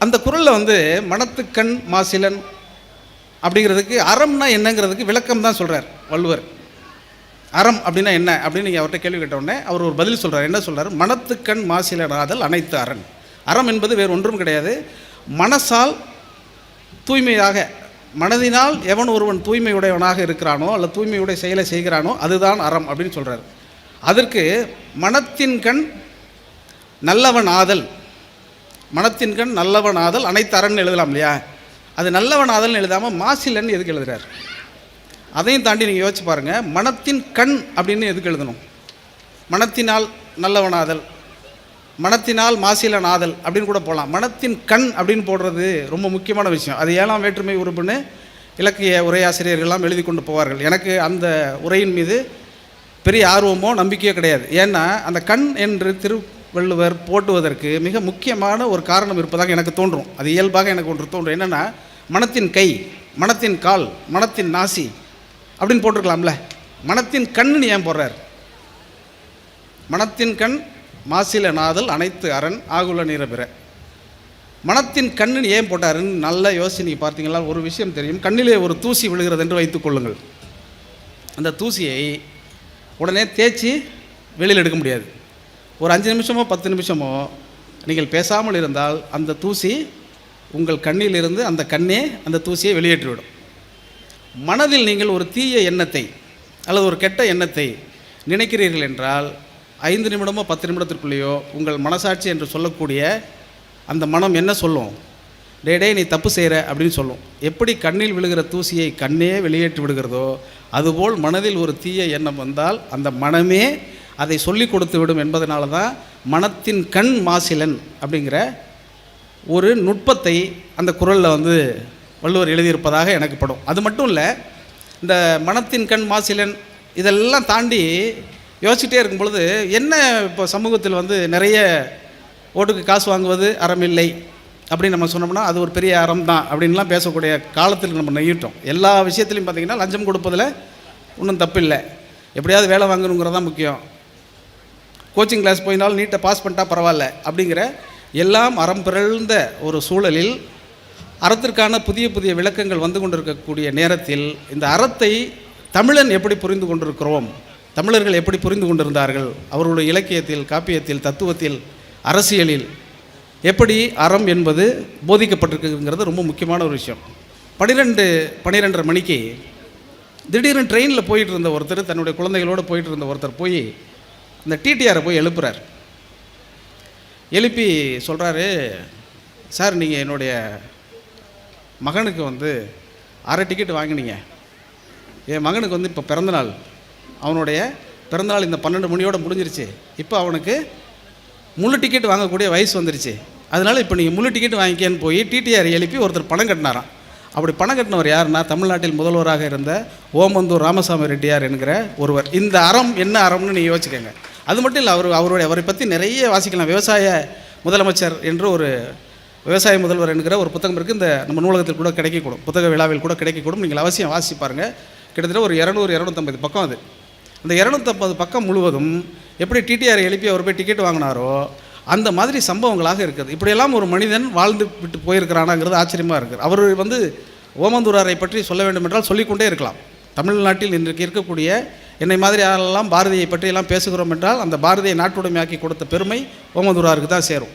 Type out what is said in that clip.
அந்த குரலில் வந்து மனத்துக்கண் மாசிலன் அப்படிங்கிறதுக்கு அறம்னா என்னங்கிறதுக்கு விளக்கம் தான் சொல்கிறார் வள்ளுவர். அறம் அப்படின்னா என்ன? அப்படின்னு நீங்கள் அவர்கிட்ட கேள்வி கேட்ட உடனே அவர் ஒரு பதில் சொல்கிறார் என்ன சொல்கிறார் மனத்துக்கண் மாசிலனாதல் அனைத்து அரண் அறம் என்பது வேறு ஒன்றும் கிடையாது. மனசால் தூய்மையாக மனதினால் எவன் ஒருவன் தூய்மையுடையவனாக இருக்கிறானோ அல்ல தூய்மையுடைய செயலை செய்கிறானோ அதுதான் அறம் அப்படின்னு சொல்கிறார் அதற்கு மனத்தின் கண் நல்லவன் ஆதல். மனத்தின்கண் நல்லவனாதல் நல்லவன் ஆதல் அனைத்து அறன்னு எழுதலாம் இல்லையா? அது நல்லவன் ஆதல்னு எழுதாமல் மாசிலன் எதுக்கு எழுதுறார்? அதையும் தாண்டி நீங்கள் யோசிச்சு பாருங்கள் மனத்தின் கண் அப்படின்னு எதுக்கு எழுதணும்? மனத்தினால் நல்லவனாதல் மனத்தினால் மாசிலன் ஆதல் அப்படின்னு கூட போகலாம் மனத்தின் கண் அப்படின்னு போடுறது ரொம்ப முக்கியமான விஷயம். அது ஏழாம் வேற்றுமை உறுப்புன்னு இலக்கிய உரையாசிரியர்கள்லாம் எழுதி கொண்டு போவார்கள். எனக்கு அந்த உரையின் மீது பெரிய ஆர்வமோ நம்பிக்கையோ கிடையாது. ஏன்னா அந்த கண் என்று திரு வள்ளுவர் போட்டுவதற்கு மிக முக்கியமான ஒரு காரணம் இருப்பதாக எனக்கு தோன்றும். அது இயல்பாக எனக்கு ஒன்று தோன்றும். என்னென்னா மனத்தின் கை மனத்தின் கால் மனத்தின் நாசி அப்படின்னு போட்டிருக்கலாம்ல. மனத்தின் கண்ணுன்னு ஏன் போடுறார்? மனத்தின் கண் மாசில நாதல் அனைத்து அரண் ஆகுல நிரபிற மனத்தின் கண்ணுன்னு ஏன் போட்டாருன்னு நல்ல யோசனை பார்த்தீங்களா? ஒரு விஷயம் தெரியும். கண்ணிலே ஒரு தூசி விழுகிறது என்று வைத்துக் கொள்ளுங்கள். அந்த தூசியை உடனே தேய்ச்சி வெளியில் எடுக்க முடியாது. ஒரு அஞ்சு நிமிஷமோ பத்து நிமிஷமோ நீங்கள் பேசாமல் இருந்தால் அந்த தூசி உங்கள் கண்ணிலிருந்து அந்த கண்ணே அந்த தூசியை வெளியேற்றிவிடும். மனதில் நீங்கள் ஒரு தீய எண்ணத்தை அல்லது ஒரு கெட்ட எண்ணத்தை நினைக்கிறீர்கள் என்றால் ஐந்து நிமிடமோ பத்து நிமிடத்திற்குள்ளேயோ உங்கள் மனசாட்சி என்று சொல்லக்கூடிய அந்த மனம் என்ன சொல்லும்? டே டே நீ தப்பு செய்கிற அப்படின்னு சொல்லும். எப்படி கண்ணில் விழுகிற தூசியை கண்ணே வெளியேற்றி விடுகிறதோ அதுபோல் மனதில் ஒரு தீய எண்ணம் வந்தால் அந்த மனமே அதை சொல்லி கொடுத்து விடும் என்பதனால தான் மனத்தின் கண் மாசிலன் அப்படிங்கிற ஒரு நுட்பத்தை அந்த குரலில் வந்து வள்ளுவர் எழுதியிருப்பதாக எனக்கு படும். அது மட்டும் இல்லை இந்த மனத்தின் கண் மாசிலன் இதெல்லாம் தாண்டி யோசிச்சுட்டே இருக்கும் பொழுது என்ன இப்போ சமூகத்தில் வந்து நிறைய ஓட்டுக்கு காசு வாங்குவது அறமில்லை அப்படின்னு நம்ம சொன்னோம்னா அது ஒரு பெரிய அறம் தான் அப்படின்லாம் பேசக்கூடிய காலத்தில் நம்ம நெய்யிட்டோம். எல்லா விஷயத்துலையும் பார்த்திங்கன்னா லஞ்சம் கொடுப்பதில் ஒன்றும் தப்பு இல்லை எப்படியாவது வேலை வாங்கணுங்கிறது தான் முக்கியம். கோச்சிங் கிளாஸ் போயினாலும் நீட்டை பாஸ் பண்ணிட்டா பரவாயில்ல அப்படிங்கிற எல்லாம் அறம் பிறழ்ந்த ஒரு சூழலில் அறத்திற்கான புதிய புதிய விளக்கங்கள் வந்து கொண்டிருக்கக்கூடிய நேரத்தில் இந்த அறத்தை தமிழன் எப்படி புரிந்து கொண்டிருக்கிறோம்? தமிழர்கள் எப்படி புரிந்து கொண்டிருந்தார்கள்? அவர்களுடைய இலக்கியத்தில் காப்பியத்தில் தத்துவத்தில் அரசியலில் எப்படி அறம் என்பது போதிக்கப்பட்டிருக்குங்கிறது ரொம்ப முக்கியமான ஒரு விஷயம். பன்னிரெண்டு பன்னிரெண்டரை மணிக்கு திடீர்னு ட்ரெயினில் போயிட்டு இருந்த ஒருத்தர் தன்னுடைய குழந்தைகளோடு போயிட்டு இருந்த ஒருத்தர் போய் இந்த டிடிஆரை போய் எழுப்புறார். எழுப்பி சொல்கிறாரு சார் நீங்கள் என்னுடைய மகனுக்கு வந்து அரை டிக்கெட் வாங்கினீங்க. என் மகனுக்கு வந்து இப்போ பிறந்தநாள் அவனுடைய பிறந்தநாள் இந்த பன்னெண்டு மணியோடு முடிஞ்சிருச்சு. இப்போ அவனுக்கு முழு டிக்கெட் வாங்கக்கூடிய வயசு வந்துருச்சு. அதனால் இப்போ நீங்கள் முழு டிக்கெட் வாங்கிக்கன்னு போய் டிடிஆர் எழுப்பி ஒருத்தர் பணம் கட்டினாராம். அப்படி பணம் கட்டினவர் யாருன்னா தமிழ்நாட்டில் முதல்வராக இருந்த ஓமந்தூர் ராமசாமி ரெட்டியார் என்கிற ஒருவர். இந்த அறம் என்ன அறம்னு நீங்கள் யோசிச்சுக்கோங்க. அது மட்டும் இல்லை அவர் அவருடைய அவரை பற்றி நிறைய வாசிக்கலாம். விவசாய முதலமைச்சர் என்று ஒரு விவசாய முதல்வர் என்கிற ஒரு புத்தகம் இருக்குது இந்த நம்ம நூலகத்தில் கூட கிடைக்கக்கூடும். புத்தக விழாவில் கூட கிடைக்கக்கூடும். நீங்கள் அவசியம் வாசி பாருங்கள் கிட்டத்தட்ட ஒரு இரநூறு இரநூத்தம்பது பக்கம் அது. அந்த இரநூத்தம்பது பக்கம் முழுவதும் எப்படி டிடிஆர் எழுப்பி அவர் போய் டிக்கெட் வாங்கினாரோ அந்த மாதிரி சம்பவங்களாக இருக்குது. இப்படியெல்லாம் ஒரு மனிதன் வாழ்ந்து விட்டு போயிருக்கிறானாங்கிறது ஆச்சரியமாக இருக்குது. அவர் வந்து ஓமந்தூராரை பற்றி சொல்ல வேண்டும் என்றால் சொல்லிக்கொண்டே இருக்கலாம். தமிழ்நாட்டில் இன்றைக்கு இருக்கக்கூடிய என்னை மாதிரி யாரெல்லாம் பாரதியை பற்றியெல்லாம் பேசுகிறோம் என்றால் அந்த பாரதியை நாட்டுடைமையாக்கி கொடுத்த பெருமை ஓமந்தூராருக்கு தான் சேரும்.